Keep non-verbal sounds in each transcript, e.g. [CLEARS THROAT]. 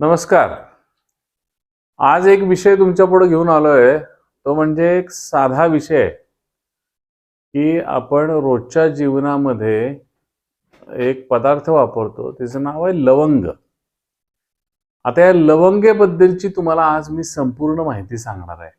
नमस्कार. आज एक विषय तुमच्यापुढे घेऊन आलोय. तो म्हणजे एक साधा विषय की आपण रोजच्या जीवनामध्ये एक पदार्थ वापरतो त्याचं नाव आहे लवंग. आता या लवंगेबद्दलची तुम्हाला आज मी संपूर्ण माहिती सांगणार आहे.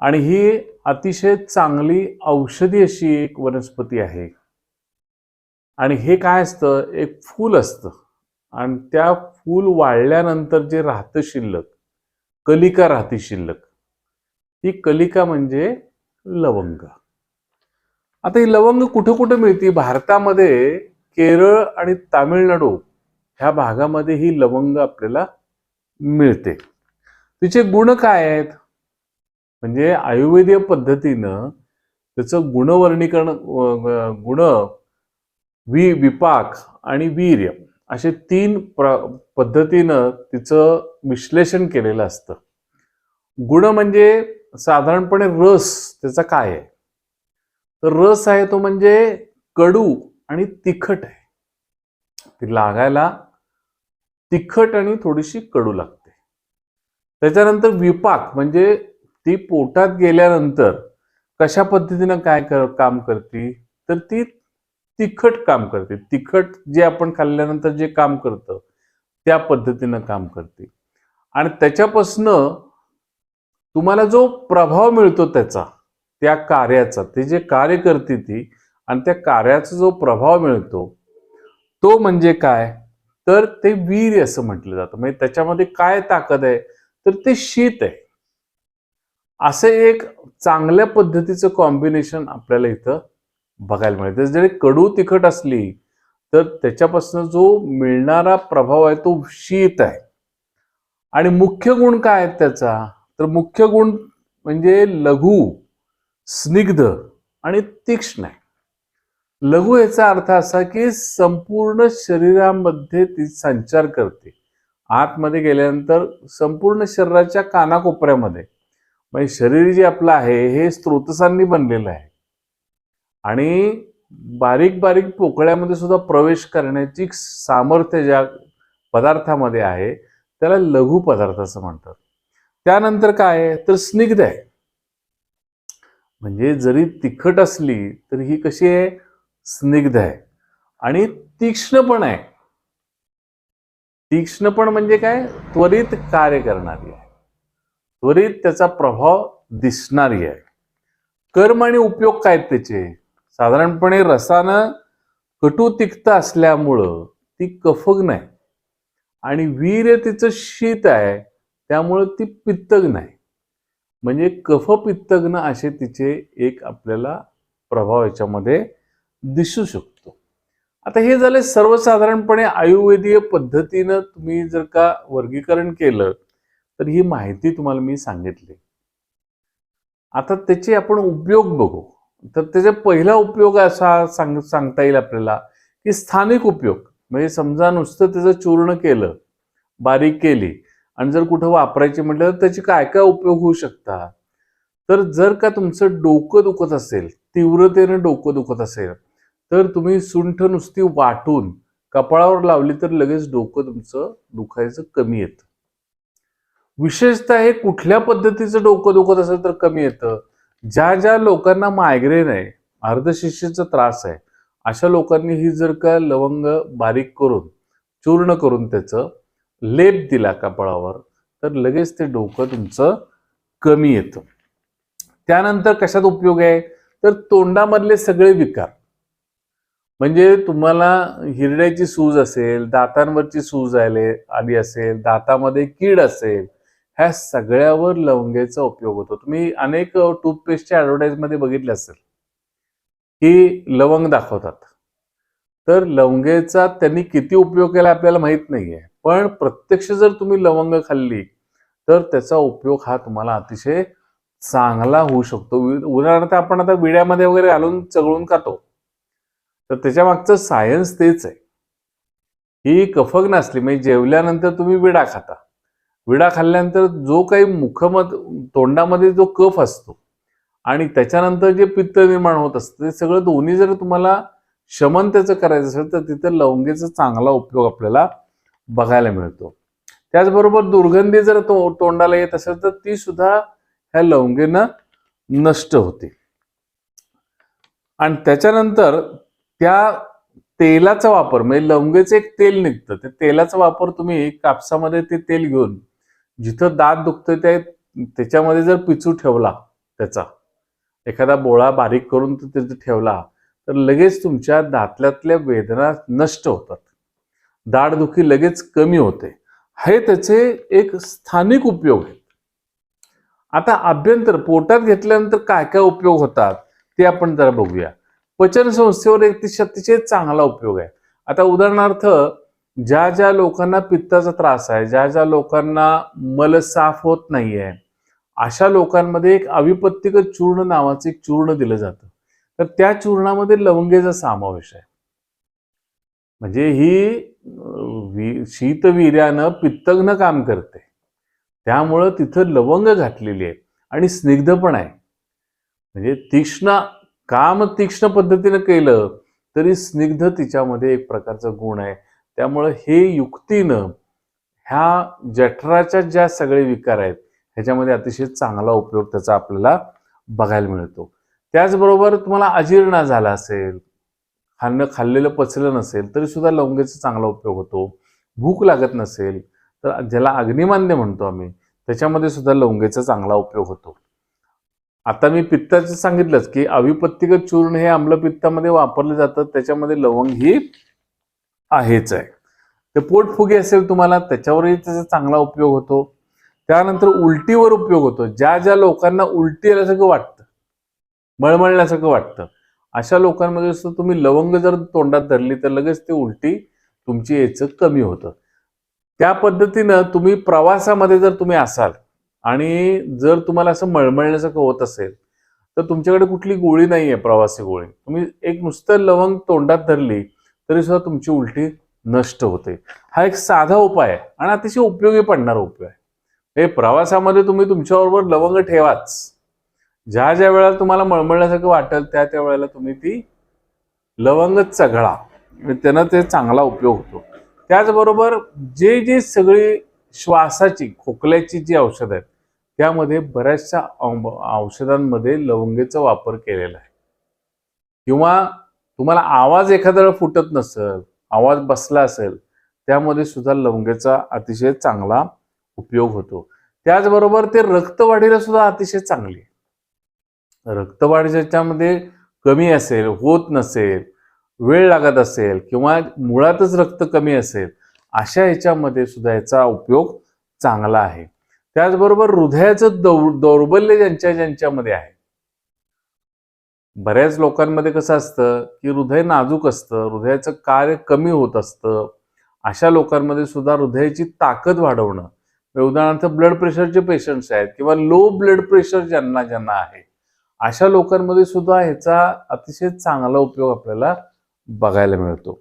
आणि ही अतिशय चांगली औषधी अशी एक वनस्पती आहे. आणि हे काय असतं? एक फूल असतं. आणि त्या फूल वाळल्यानंतर जे राहतं शिल्लक कलिका राहते शिल्लक ती कलिका म्हणजे लवंग. आता ही लवंग कुठं कुठं मिळते? भारतामध्ये केरळ आणि तामिळनाडू ह्या भागामध्ये ही लवंग आपल्याला मिळते. तिचे गुण काय आहेत? म्हणजे आयुर्वेदीय पद्धतीनं त्याचं गुणवर्णीकरण गुण वि विपाक आणि वीर्य. असे तीन प्र पद्धतीनं तिचं विश्लेषण केलेलं असतं. गुण म्हणजे साधारणपणे रस त्याचा काय आहे? तर रस आहे तो म्हणजे कडू आणि तिखट आहे. ती लागायला तिखट आणि थोडीशी कडू लागते. त्याच्यानंतर विपाक म्हणजे ती पोटात गेल्यानंतर कशा पद्धतीनं काय कर काम करते? तर ती तिखट काम करते. तिखट जे आपण खाल्ल्यानंतर जे काम करतं त्या पद्धतीनं काम करते. आणि त्याच्यापासनं तुम्हाला जो प्रभाव मिळतो त्याचा त्या कार्याचा ते जे कार्य करते ती आणि त्या कार्याचा जो प्रभाव मिळतो तो म्हणजे काय? तर ते वीर असं म्हटलं जातं. म्हणजे त्याच्यामध्ये काय ताकद आहे? तर ते शीत आहे. असं एक चांगल्या पद्धतीचं कॉम्बिनेशन आपल्याला इथं बघायला मिळते जरी कडू तिखट असली तर त्याच्यापासून जो मिळणारा प्रभाव आहे तो शीत आहे. आणि मुख्य गुण काय आहेत त्याचा? तर मुख्य गुण म्हणजे लघु स्निग्ध आणि तीक्ष्ण आहे. लघु याचा अर्थ असा की संपूर्ण शरीरामध्ये ती संचार करते. आतमध्ये गेल्यानंतर संपूर्ण शरीराच्या कानाकोपऱ्यामध्ये. म्हणजे शरीर जे आपलं आहे हे स्त्रोतसांनी बनलेलं आहे. आणि बारीक बारीक पोकळ्यामध्ये सुद्धा प्रवेश करण्याची सामर्थ्य ज्या पदार्थामध्ये आहे त्याला लघु पदार्थ असं म्हणतात. त्यानंतर काय आहे? तर स्निग्ध आहे. म्हणजे जरी तिखट असली तरी ही कशी आहे? स्निग्ध आहे. आणि तीक्ष्ण पण आहे. तीक्ष्ण पण म्हणजे काय? त्वरित कार्य करणारी आहे. त्वरित त्याचा प्रभाव दिसणारी आहे. कर्म आणि उपयोग काय आहेत त्याचे? साधारणपणे रसानं कटू तिक्त असल्यामुळं ती कफग नाही. आणि वीर तिचं शीत आहे त्यामुळं ती पित्तग्न आहे म्हणजे कफ पित्तग्न असे तिचे एक आपल्याला प्रभाव याच्यामध्ये दिसू शकतो. आता हे झाले सर्वसाधारणपणे आयुर्वेदीय पद्धतीनं तुम्ही जर का वर्गीकरण केलं तर ही माहिती तुम्हाला मी सांगितली. आता त्याचे आपण उपयोग बघू. तर त्याचा पहिला उपयोग असा सांग सांगता येईल आपल्याला की स्थानिक उपयोग. म्हणजे समजा नुसतं त्याचं चूर्ण केलं बारीक केली आणि जर कुठं वापरायची म्हटलं तर त्याचे काय काय उपयोग होऊ शकतात? तर जर का तुमचं डोकं दुखत असेल तीव्रतेने डोकं दुखत असेल तर तुम्ही सुंठ नुसती वाटून कपाळावर लावली तर लगेच डोकं तुमचं दुखायचं कमी येतं. विशेषतः हे कुठल्या पद्धतीचं डोकं दुखत असेल तर कमी येतं? ज्या ज्या लोकांना मायग्रेन आहे अर्धशिष्येचा त्रास आहे अशा लोकांनी ही जर का लवंग बारीक करून चूर्ण करून त्याचं लेप दिला कपाळावर तर लगेच ते डोकं तुमचं कमी येतं. त्यानंतर कशात उपयोग आहे? तर तोंडामधले सगळे विकार. म्हणजे तुम्हाला हिरड्याची सूज असेल दातांवरची सूज आले आली असेल दातामध्ये कीड असेल ह्या सगळ्यावर लवंगेचा उपयोग होतो. तुम्ही अनेक टूथपेस्टच्या ॲडव्हर्टाईजमध्ये बघितले असेल. की लवंग दाखवतात. तर लवंगेचा त्यांनी किती उपयोग केला आपल्याला माहीत नाहीये. पण प्रत्यक्ष जर तुम्ही लवंग खाल्ली तर त्याचा उपयोग हा तुम्हाला अतिशय चांगला होऊ शकतो. उदाहरणार्थ आपण आता विड्यामध्ये वगैरे घालून चगळून खातो. तर त्याच्या मागचं सायन्स तेच आहे. ही कफक नसली म्हणजे जेवल्यानंतर तुम्ही विडा खाता. विडा खाल्ल्यानंतर जो काही मुखमध तोंडामध्ये जो कफ असतो आणि त्याच्यानंतर जे पित्त निर्माण होत असतं ते सगळं दोन्ही जर तुम्हाला शमन त्याचं करायचं असेल तर तिथं लवंगेचा चांगला उपयोग आपल्याला बघायला मिळतो. त्याचबरोबर दुर्गंधी जर तो तोंडाला येत असेल तर ती सुद्धा ह्या लवंगेनं नष्ट होते. आणि त्याच्यानंतर त्या तेलाचा वापर म्हणजे लवंगेचं एक तेल निघतं त्या तेलाचा वापर तुम्ही कापसामध्ये ते तेल घेऊन जिथं दात दुखतं ते त्याच्यामध्ये जर पिचू ठेवला त्याचा एखादा बोळा बारीक करून तो तिथे ठेवला तर लगेच तुमच्या दातल्यातल्या वेदना नष्ट होतात. दाढदुखी लगेच कमी होते. हे त्याचे एक स्थानिक उपयोग आहेत. आता अभ्यंतर पोटात घेतल्यानंतर काय काय उपयोग होतात ते आपण जरा बघूया. पचन संस्थेवर एक अतिशय चांगला उपयोग आहे. आता उदाहरणार्थ ज्या ज्या लोकांना पित्ताचा त्रास आहे ज्या ज्या लोकांना मल साफ होत नाहीये अशा लोकांमध्ये एक अविपत्तिक चूर्ण नावाचं एक चूर्ण दिलं जातं. तर त्या चूर्णामध्ये लवंगेचा समावेश आहे. म्हणजे ही शीतवीर्यानं पित्तग्न काम करते. त्यामुळं तिथं लवंग घातलेली आहे आणि स्निग्ध पण आहे. म्हणजे तीक्ष्ण काम तीक्ष्ण पद्धतीनं केलं तरी स्निग्ध तिच्यामध्ये एक प्रकारचा गुण आहे. त्यामुळं हे युक्तीनं ह्या जठराच्या ज्या सगळे विकार आहेत ह्याच्यामध्ये अतिशय चांगला उपयोग त्याचा आपल्याला बघायला मिळतो. त्याचबरोबर तुम्हाला अजीर्ण झाला असेल खाणं खाल्लेलं पचलं नसेल तरी सुद्धा लवंगेचा चांगला उपयोग होतो. भूक लागत नसेल तर ज्याला अग्निमान्य म्हणतो आम्ही त्याच्यामध्ये सुद्धा लवंगेचा चांगला उपयोग होतो. आता मी पित्ताचं सांगितलंच की अविपत्तिक चूर्ण हे आम्लपित्तामध्ये वापरलं जातं त्याच्यामध्ये लवंग ही आहेच आहे. ते पोटफुगे असेल तुम्हाला त्याच्यावरही त्याचा चांगला उपयोग होतो. त्यानंतर उलटीवर उपयोग होतो. ज्या ज्या लोकांना उलटी आल्यासारखं वाटतं मळमळल्यासारखं वाटतं अशा लोकांमध्ये सुद्धा तुम्ही लवंग जर तोंडात धरली तर लगेच ते उलटी तुमची याचं कमी होतं. त्या पद्धतीनं तुम्ही प्रवासामध्ये जर तुम्ही असाल आणि जर तुम्हाला असं मळमळण्यासारखं होत असेल तर तुमच्याकडे कुठली गोळी नाही आहे प्रवासी गोळी. तुम्ही एक नुसतं लवंग तोंडात धरली तरी सुद्धा तुमची उलटी नष्ट होते. हा एक साधा उपाय आहे आणि अतिशय उपयोगी पडणारा उपाय आहे. हे प्रवासामध्ये तुम्ही तुमच्याबरोबर लवंग ठेवाच. ज्या ज्या वेळेला तुम्हाला मळमळण्यासारखं वाटेल त्या त्या वेळेला तुम्ही ती लवंग चघळा. त्यानं ते चांगला उपयोग होतो. त्याचबरोबर जे जे सगळी श्वासाची खोकल्याची जी औषधं आहेत त्यामध्ये बऱ्याचशा औषधांमध्ये लवंगेचा वापर केलेला आहे. किंवा तुम्हाला आवाज एखाद्या फुटत नसेल आवाज बसला असेल त्यामध्ये सुद्धा लवंगेचा अतिशय चांगला उपयोग होतो. त्याचबरोबर ते रक्तवाढीला सुद्धा अतिशय चांगली रक्तवाढी ज्याच्यामध्ये कमी असेल होत नसेल वेळ लागत असेल किंवा मुळातच रक्त कमी असेल अशा ह्याच्यामध्ये सुद्धा याचा उपयोग चांगला आहे. त्याचबरोबर हृदयाचं दौ दौर्बल्य ज्यांच्या ज्यांच्यामध्ये आहे बऱ्याच लोकांमध्ये कसं असतं की हृदय नाजूक असतं हृदयाचं कार्य कमी होत असतं. अशा लोकांमध्ये सुद्धा हृदयाची ताकद वाढवणं. म्हणजे उदाहरणार्थ ब्लड प्रेशरचे पेशंट्स आहेत किंवा लो ब्लड प्रेशर ज्यांना ज्यांना आहे. अशा लोकांमध्ये सुद्धा ह्याचा अतिशय चांगला उपयोग आपल्याला बघायला मिळतो.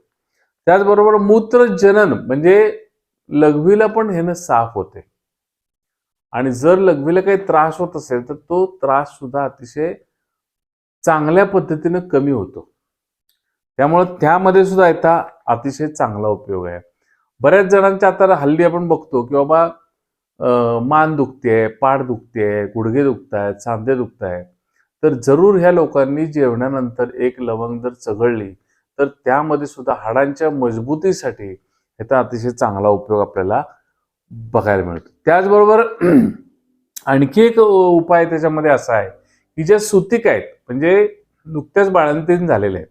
त्याचबरोबर मूत्र जनन म्हणजे लघवीला पण ह्यानं साफ होते. आणि जर लघवीला काही त्रास होत असेल तर तो त्रास सुद्धा अतिशय चांगल्या पद्धतीनं कमी होतो. त्यामुळं त्यामध्ये सुद्धा याचा अतिशय चांगला उपयोग आहे. बऱ्याच जणांच्या आता हल्ली आपण बघतो की बाबा मान दुखते पाठ दुखते गुडघे दुखत आहेत सांधे दुखत आहेत तर जरूर ह्या लोकांनी जेवणानंतर एक लवंग जर चघळली तर त्यामध्ये सुद्धा हाडांच्या मजबूतीसाठी ह्याचा अतिशय चांगला उपयोग आपल्याला बघायला मिळतो. त्याचबरोबर [CLEARS THROAT] आणखी एक उपाय त्याच्यामध्ये असा आहे ही ज्या सुतिक आहेत म्हणजे नुकत्याच बाळंतीण झालेल्या आहेत.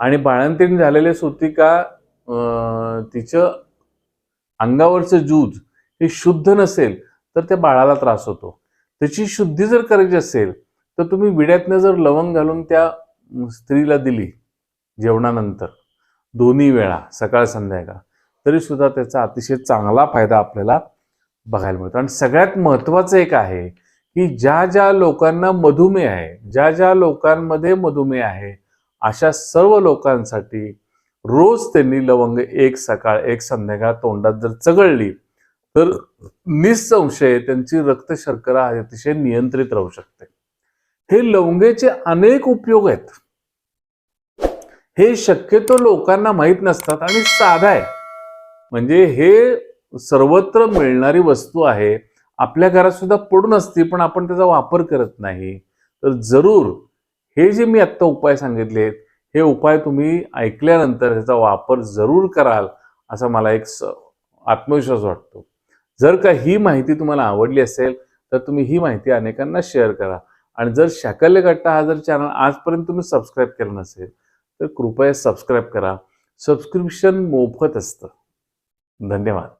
आणि बाळंतीण झालेल्या सुतिका तिचं अंगावरचं जूज हे शुद्ध नसेल तर त्या बाळाला त्रास होतो. त्याची शुद्धी जर करायची असेल तर तुम्ही विड्यातनं जर लवंग घालून त्या स्त्रीला दिली जेवणानंतर दोन्ही वेळा सकाळ संध्याकाळ तरी सुद्धा त्याचा अतिशय चांगला फायदा आपल्याला बघायला मिळतो. आणि सगळ्यात महत्वाचं एक आहे की ज्या ज्या लोकांना मधुमेह आहे ज्या ज्या लोकांमध्ये मधुमेह आहे अशा सर्व लोकांसाठी रोज त्यांनी लवंग एक सकाळ एक संध्याकाळ तोंडात जर चघळली तर निसंशय त्यांची रक्त शर्करा अतिशय नियंत्रित राहू शकते. हे लवंगेचे अनेक उपयोग आहेत. हे शक्यतो लोकांना माहीत नसतात आणि साधा आहे. म्हणजे हे सर्वत्र मिळणारी वस्तू आहे आपल्या घरात सुद्धा पडून असते पण आपण त्याचा वापर करत नाही. तर जरूर हे जे मी आत्ता उपाय सांगितले हे उपाय तुम्ही ऐकल्यानंतर ह्याचा वापर जरूर कराल असा मला एक स- आत्मविश्वास वाटतो. जर का ही माहिती तुम्हाला आवडली असेल तर तुम्ही ही माहिती अनेकांना शेअर करा. आणि जर शाकल्य कट्टा हा जर चॅनल आजपर्यंत तुम्ही सबस्क्राईब केलं नसेल तर कृपया सबस्क्राईब करा. सबस्क्रिप्शन मोफत असतं. धन्यवाद.